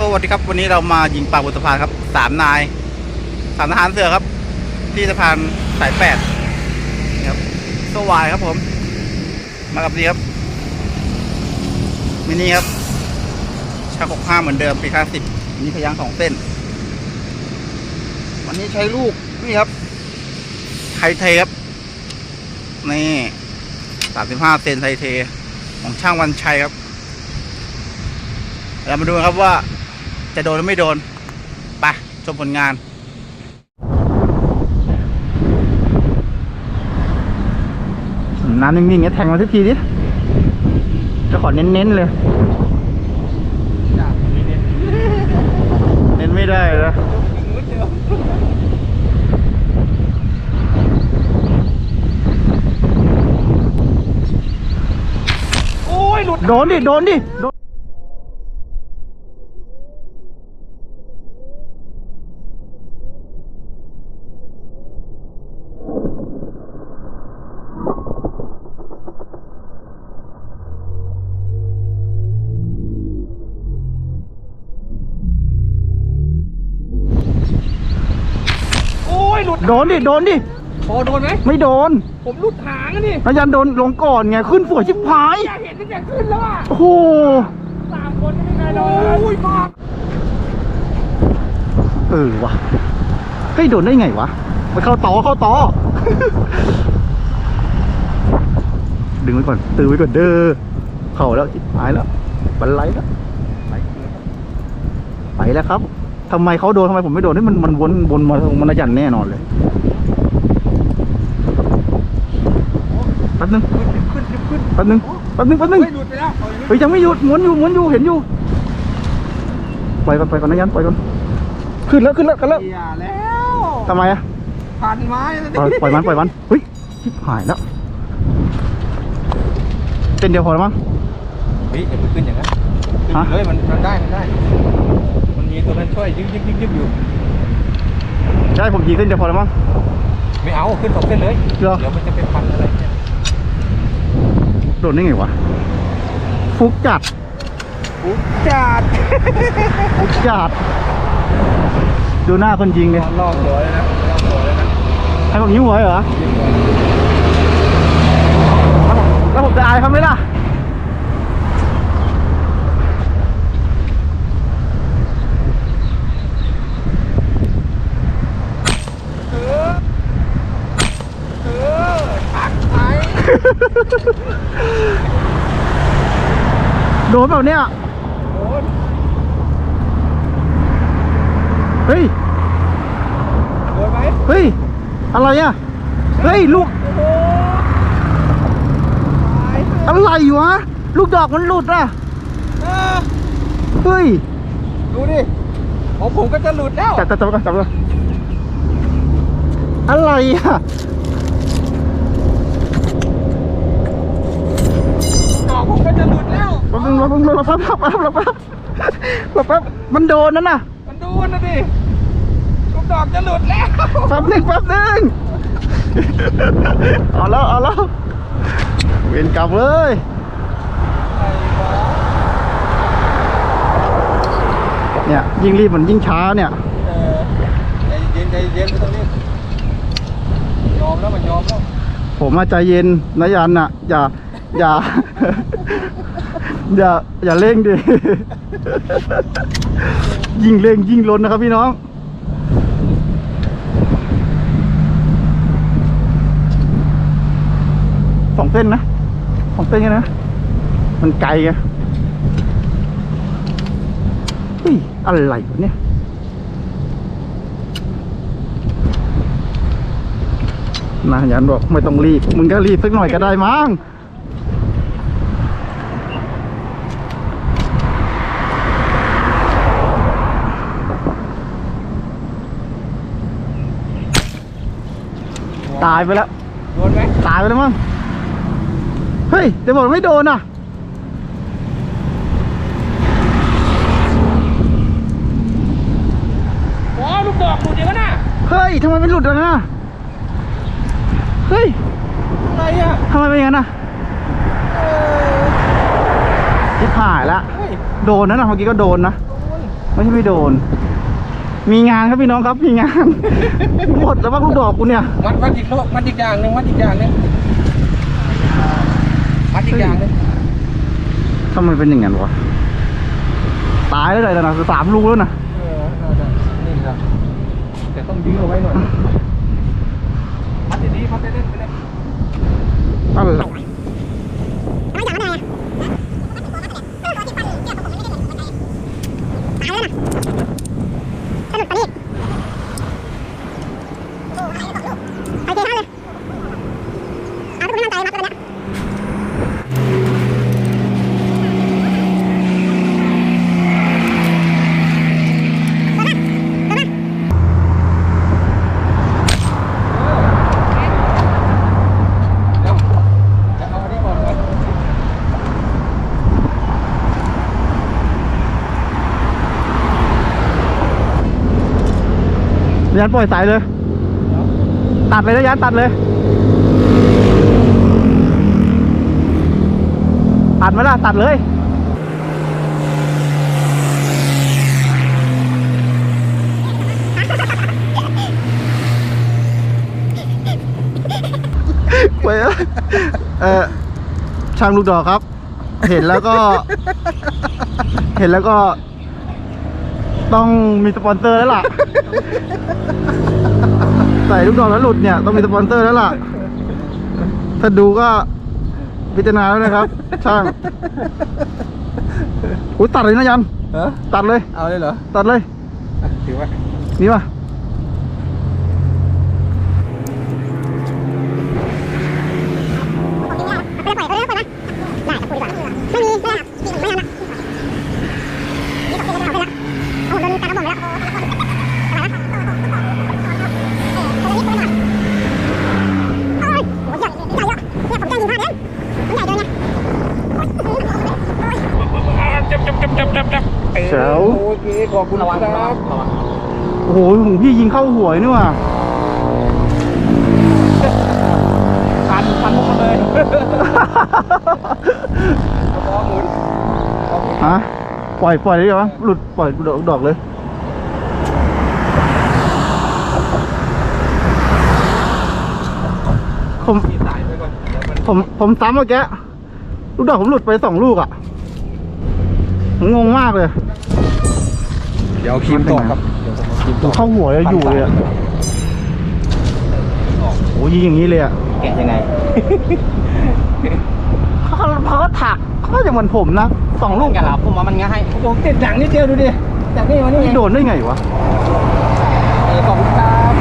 สวัสดีครับ วันนี้เรามายิงปลาบนสะพานครับสามนายสามทหารเสือครับ ที่สะพานสายแปดครับสวายครับผม มากับนี่ครับมินี่ครับชักหกห้าเหมือนเดิมปีห้าสิบนี่พยางสองเส้น วันนี้ใช้ลูกนี่ครับไทเทครับนี่สามสิบห้าเซนไทเท ของช่างวันชัยครับเรามาดูกันครับว่า จะโดนหรือไม่โดนไปชมผลงานน้ำนิ่งๆเงี้ยแทงมาทุกทีดิจะขอเน้นๆเลย เน้นไม่ได้นะโอ้ยหลุดโดนดิ โดนดิโดน โดนดิโดนดิพอโดนไหมไม่โดนผมหลุดหางอะนี่พยันโดนลงก่อนไงขึ้นสวยชิบหายอยากเห็นตั้งแต่ขึ้นแล้วอะโอ้โหสามคนไม่มีใครโดนโอ้ยมากเออวะเฮ้ยโดนได้ไงวะมันเข้าต่อเข้าต่อ ดึงไว้ก่อนตือไว้ก่อนเด้อเข้าแล้วจิบหายแล้วบันไลแล้วไปแล้วครับ ทำไมเขาโดนทำไมผมไม่โดนนี่มันมันวนวนมามันระยันแน่นอนเลยแป๊บนึงขึ้นขึ้นขึ้นแป๊บนึงแป๊บนึงแป๊บนึงเฮ้ยหลุดไปแล้วเอาอย่างนี้เฮ้ยยังไม่หยุดหมุนอยู่หมุนอยู่เห็นอยู่ปล่อยก่อนปล่อยก่อนนะยันปล่อยก่อนขึ้นแล้วขึ้นแล้วขึ้นแล้วอย่าแล้วทำไมอะพันไม้แล้วปล่อยปล่อยมันปล่อยมันเฮ้ยชิบหายแล้วเส้นเดียวพอแล้วมั้งเฮ้ยอย่าไปขึ้นอย่างนั้นฮะเฮ้ยมันมันได้มันได้มันมี ตัวนั้นช่วยยึกยึกยึกยึกอยู่ ใช่ผมยิงเส้นเดียวพอแล้วมั้ง ไม่เอาขึ้นสองเส้นเลย เหรอ เดี๋ยวมันจะเป็นพันอะไรเนี่ยโดนได้ไงวะ ฟุกจัด อุ๊ยจัดฟุกจัด ดูหน้าคนยิงเลยลอกหัวเลยนะลอกหัวเลยนะให้ผมยิ้มหัวเหรอแล้วผมจะอายเขาไหมล่ะ เออเออทักไป โดนเปล่าเนี่ยโดนเฮ้ยโดนไหมเฮ้ย อะไรอะ เฮ้ย ลูกโอ้โหตายอะไรวะ ลูกดอกมันหลุดอะเออเฮ้ย ดูดิของผมก็จะหลุดแล้ว จับจับจับกันจับกันอะไรอะ ดอกผมก็จะหลุดแล้ว แป๊บนึงแป๊บนึงแป๊บแป๊บป๊บแป๊บแป๊บแป๊บแป๊บมันโดนนั่นน่ะ มันโดูนะดิลูกดอกจะหลุดแล้วแป๊บนึงแป๊บนึงเอาแล้วเอาแล้วเวียนกลับเลยเนี่ยยิ่งรีบมันยิ่งช้าเนี่ยเออใจเย็นใจเย็นไม่ต้องรีบยอมแล้วมันยอมแล้วผมมาใจเย็นนะยันอะ อย่า อย่า อย่าอย่าเร่งดิ ยิ่งเร่งยิ่งล้นนะครับพี่น้อง สองเส้นนะสองเส้นกันนะ มันไกลไงเฮ้ยอะไรวะเนี่ยนะยันบอกไม่ต้องรีบ มึงก็รีบสักหน่อยก็ได้มั้ง ตายไปแล้ว โดนไหมตายไปแล้วมั้ง เฮ้ยแต่บอกไม่โดนอะโอ้ลูกดอกหลุดอย่างนั้นน่ะเฮ้ยทำไมไม่หลุดอะนะ เฮ้ยอะไรอะทำไมเป็นอย่างนั้นอะเออทิพหายแล้วเฮ้ยโดนนะนะเมื่อกี้ก็โดนนะ โดนไม่ใช่ไม่โดน มีงานครับพี่น้องครับมีงาน หมดแล้วว่าลูกดอกกูเนี่ยมัดมัดอีกโลกมัดอีกอย่างหนึ่งมัดอีกอย่างหนึ่งมัดอีกอย่างหนึ่งทำไมเป็นอย่างนั้นวะตายแล้วเลยนะสามลูกแล้วนะเออเอาได้นี่ครับแต่ต้องยื้อเอาไว้หน่อยมัดดีๆมัดเล่นๆไปเลย อะไร เดี๋ยวจะเอาอันนี้ก่อนก่อน ยันปล่อยสายเลย ตัดเลยนะยันตัดเลย ตัดไหมล่ะตัดเลยเว้ยเออช่างลูกดอกครับ เห็นแล้วก็ เห็นแล้วก็ ต้องมีสปอนเซอร์แล้วล่ะ ใส่ลูกดอกแล้วหลุดเนี่ย ต้องมีสปอนเซอร์แล้วล่ะ ถ้าดูก็พิจารณาแล้วนะครับ ช่างอุ้ยตัดเลยนะยันเออตัดเลย เอาเลยเหรอ ตัดเลยอะถือไว้นี่ป่ะแจ๋ว โอเค ขอบคุณครับโอ้โหของพี่ยิงเข้าหัวนี่ว่ะพันพันหมดเลยเอาบอหมุนเอาหมุนฮะปล่อยปล่อยเลยเหรอหลุดปล่อยดอกดอกเลยผมมีสายไปก่อนเดี๋ยวมันผมผมซ้ำเมื่อกี้ลูกดอกผมหลุดไปสองลูกอะผมงงมากเลย เดี๋ยวเอาครีมต่อครับเดี๋ยวผมเอาครีมผต่อมเข้าหัวเลยอยู่เลยอะโอ้ยิงอย่างนี้เลยอะแกะยังไง เขาเขาก็ถักเขาก็จะเหมือนผมนะสองลูกแกะหลับผมว่ามันง่ายผมติดหนังนิดเดียวดูดิจากนี่มานี่ไม่โดนได้ไงวะเออขอบคุณครับ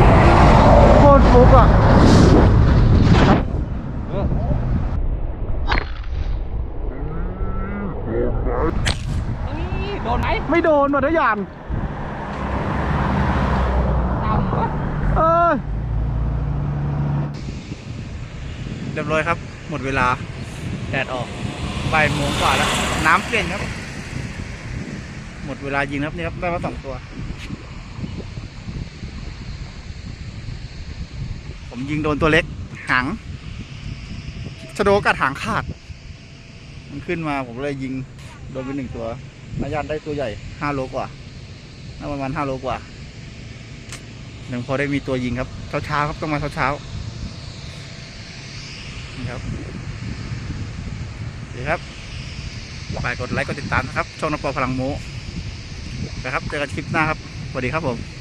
โคตรฟุกอะโดนไหมไม่โดนหมดทุกอย่าง ต่ำวะ เออ เรียบร้อยครับ หมดเวลา แดดออกบ่ายโมงกว่าแล้ว น้ำเปลี่ยนครับ หมดเวลายิงครับนี่ครับได้มาสองตัว ผมยิงโดนตัวเล็ก หางชะโดกัดหางขาด มันขึ้นมาผมเลยยิงโดนไปหนึ่งตัวนายันได้ตัวใหญ่ห้าโลกว่าน่าประมาณห้าโลกว่ายังพอได้มีตัวยิงครับ เช้าเช้าๆครับต้องมาเช้าเช้าๆ นี่ครับดีครับฝากกดไลค์กดติดตามนะครับ ช่องนปอพลังโมนะครับ เจอกันคลิปหน้าครับ สวัสดีครับผม